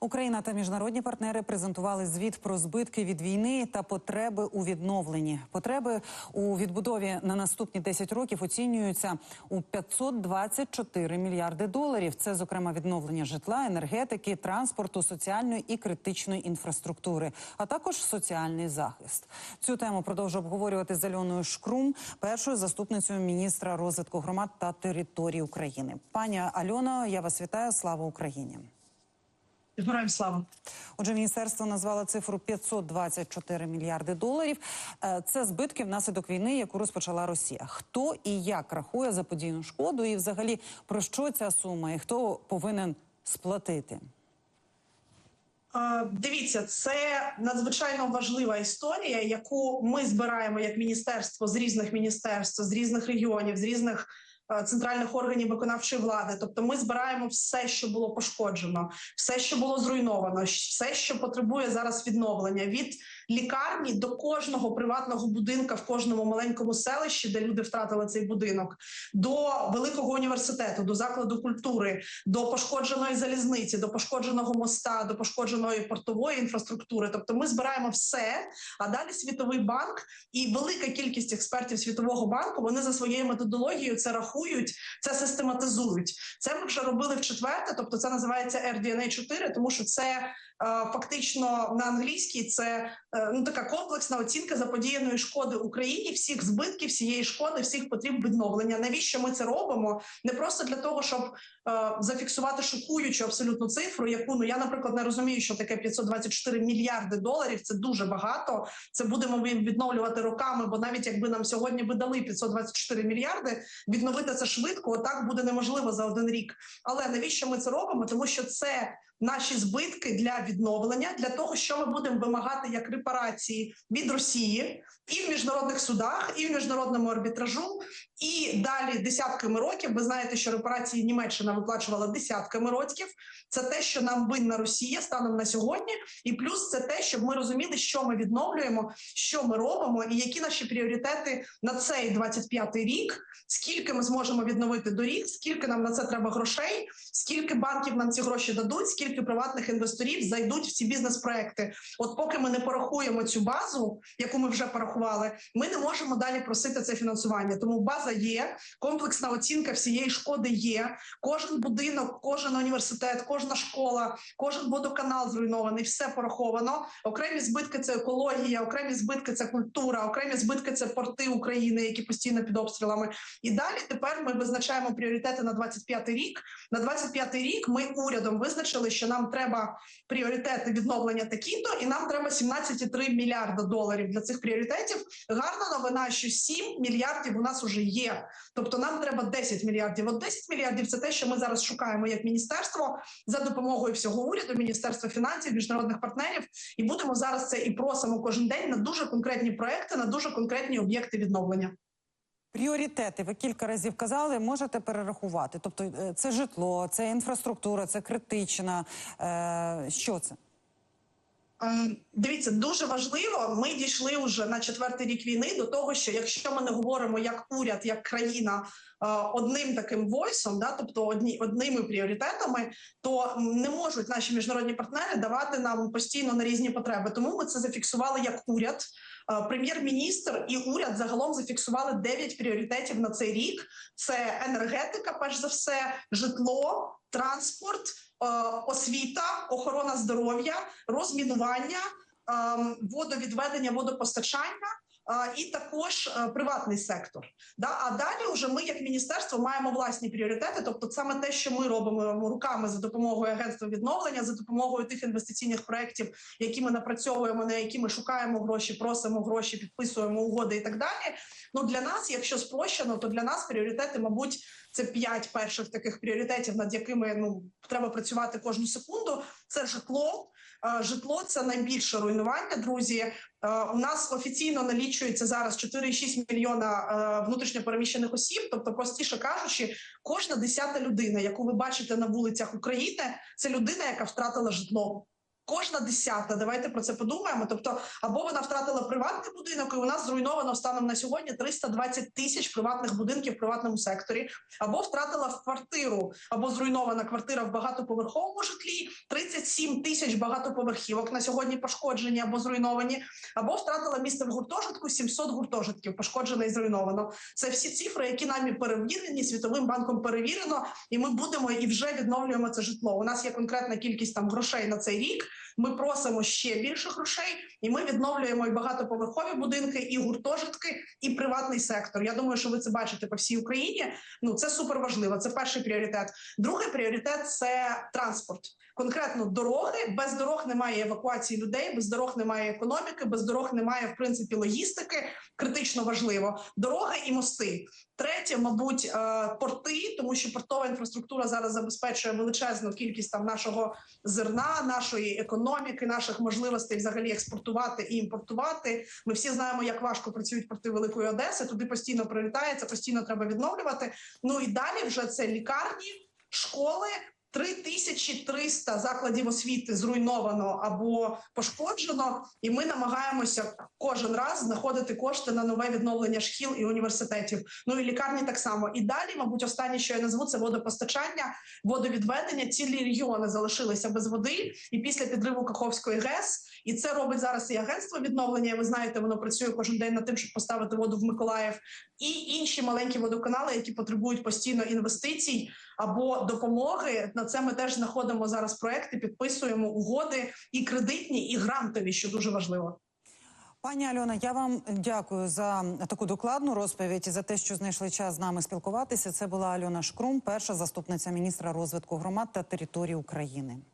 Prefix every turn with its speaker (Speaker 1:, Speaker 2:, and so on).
Speaker 1: Україна та міжнародні партнери презентували звіт про збитки від війни та потреби у відновленні. Потреби у відбудові на наступні 10 років оцінюються у 524 мільярди доларів. Це, зокрема, відновлення житла, енергетики, транспорту, соціальної і критичної інфраструктури, а також соціальний захист. Цю тему продовжу обговорювати з Альоною Шкрум, першою заступницею міністра розвитку громад та територій України. Пані Альоно, я вас вітаю. Слава Україні.
Speaker 2: Героям слава.
Speaker 1: Отже, міністерство назвало цифру 524 мільярди доларів. Е, Це збитки внаслідок війни, яку розпочала Росія. Хто і як рахує заподійну шкоду, і взагалі про що ця сума, і хто повинен сплатити?
Speaker 2: Е, Дивіться, це надзвичайно важлива історія, яку ми збираємо як міністерство з різних міністерств, з різних регіонів, з різних центральних органів виконавчої влади. Тобто, ми збираємо все, що було пошкоджено, все, що було зруйновано, все, що потребує зараз відновлення від лікарні до кожного приватного будинка в кожному маленькому селищі, де люди втратили цей будинок, до великого університету, до закладу культури, до пошкодженої залізниці, до пошкодженого моста, до пошкодженої портової інфраструктури. Тобто, ми збираємо все. А далі світовий банк і велика кількість експертів світового банку вони за своєю методологією це рахують, це систематизують. Це ми вже робили в четверте, тобто це називається RDNA 4, тому що це е, фактично на англійській це е, ну така комплексна оцінка заподіяної шкоди Україні, всіх збитків, всієї шкоди, всіх потріб відновлення. Навіщо ми це робимо? Не просто для того, щоб е, зафіксувати шокуючу абсолютну цифру, яку ну я, наприклад, не розумію, що таке 524 мільярди доларів. Це дуже багато. Це будемо відновлювати роками. Бо навіть якби нам сьогодні би дали 524 мільярди, відновити це швидко, отак буде неможливо за один рік. Але навіщо ми це робимо? Тому що це наші збитки для відновлення, для того, що ми будемо вимагати як репарації від Росії і в міжнародних судах, і в міжнародному арбітражу, і далі десятками років. Ви знаєте, що репарації Німеччина виплачувала десятками років. Це те, що нам винна Росія станом на сьогодні, і плюс це те, щоб ми розуміли, що ми відновлюємо, що ми робимо, і які наші пріоритети на цей 25-й рік. Скільки ми зможемо відновити доріг, скільки нам на це треба грошей, скільки банків нам ці гроші дадуть, скільки приватних інвесторів зайдуть в ці бізнес-проекти. От поки ми не порахуємо цю базу, яку ми вже порахували, ми не можемо далі просити це фінансування. Тому база є, комплексна оцінка всієї шкоди є. Кожен будинок, кожен університет, кожна школа, кожен водоканал зруйнований, все пораховано. Окремі збитки це екологія, окремі збитки це культура, окремі збитки це порти України, які постійно під обстрілами. І далі тепер ми визначаємо пріоритети на 25-й рік. На 25-й рік ми урядом визначили, що нам треба пріоритети відновлення такі-то, і нам треба 17,3 мільярда доларів для цих пріоритетів. Гарна новина, що 7 мільярдів у нас уже є. Тобто нам треба 10 мільярдів. От 10 мільярдів це те, що ми зараз шукаємо як міністерство за допомогою всього уряду, міністерства фінансів, міжнародних партнерів. І будемо зараз це і просимо кожен день на дуже конкретні проекти, на дуже конкретні об'єкти відновлення.
Speaker 1: Пріоритети ви кілька разів казали, можете перерахувати. Тобто, е, це житло, це інфраструктура, це критична. Е, Що це?
Speaker 2: Ем, Дивіться, дуже важливо. Ми дійшли вже на четвертий рік війни до того, що якщо ми не говоримо як уряд, як країна е, одним таким войсом, да, тобто одні одними пріоритетами, то не можуть наші міжнародні партнери давати нам постійно на різні потреби. Тому ми це зафіксували як уряд. Е, Прем'єр-міністр і уряд загалом зафіксували 9 пріоритетів на цей рік: це енергетика, перш за все, житло, транспорт, е, освіта, охорона здоров'я, розмінування, ем, водовідведення, водопостачання. І також е, приватний сектор. Да? А далі вже ми, як міністерство, маємо власні пріоритети. Тобто, саме те, що ми робимо руками за допомогою агентства відновлення, за допомогою тих інвестиційних проєктів, які ми напрацьовуємо, на які ми шукаємо гроші, просимо гроші, підписуємо угоди і так далі. Ну для нас, якщо спрощено, то для нас пріоритети, мабуть, це п'ять перших таких пріоритетів, над якими ну треба працювати кожну секунду. Це житло. Е, Житло це найбільше руйнування. Друзі, Е, у нас офіційно налічується зараз 4,6 мільйона е, внутрішньопереміщених осіб. Тобто, простіше кажучи, кожна десята людина, яку ви бачите на вулицях України, це людина, яка втратила житло. Кожна десята, давайте про це подумаємо. Тобто, або вона втратила приватний будинок, і у нас зруйновано станом на сьогодні 320 тисяч приватних будинків в приватному секторі, або втратила квартиру, або зруйнована квартира в багатоповерховому житлі, 37 тисяч багатоповерхівок на сьогодні пошкоджені або зруйновані, або втратила місце в гуртожитку 700 гуртожитків, пошкоджено і зруйновано. Це всі цифри, які нами перевірені, світовим банком перевірено, і ми будемо і вже відновлюємо це житло. У нас є конкретна кількість там грошей на цей рік. Ми просимо ще більше грошей, і ми відновлюємо і багатоповерхові будинки, і гуртожитки, і приватний сектор. Я думаю, що ви це бачите по всій Україні. Ну це супер важливо. Це перший пріоритет. Другий пріоритет це транспорт. Конкретно дороги. Без дорог немає евакуації людей, без дорог немає економіки, без дорог немає в принципі логістики. Критично важливо. Дороги і мости. Третє, мабуть, е, порти, тому що портова інфраструктура зараз забезпечує величезну кількість там нашого зерна, нашої економіки, наших можливостей взагалі експортувати і імпортувати. Ми всі знаємо, як важко працюють порти Великої Одеси. Туди постійно прилітається, постійно треба відновлювати. Ну і далі вже це лікарні, школи. 3300 закладів освіти зруйновано або пошкоджено, і ми намагаємося кожен раз знаходити кошти на нове відновлення шкіл і університетів. Ну і лікарні так само. І далі, мабуть, останнє, що я назву, це водопостачання, водовідведення. Цілі регіони залишилися без води. І після підриву Каховської ГЕС, і це робить зараз і агентство відновлення. Ви знаєте, воно працює кожен день над тим, щоб поставити воду в Миколаїв, і інші маленькі водоканали, які потребують постійно інвестицій або допомоги. На це ми теж знаходимо зараз проекти, підписуємо угоди і кредитні, і грантові, що дуже важливо.
Speaker 1: Пані Альона, я вам дякую за таку докладну розповідь і за те, що знайшли час з нами спілкуватися. Це була Альона Шкрум, перша заступниця міністра розвитку громад та територій України.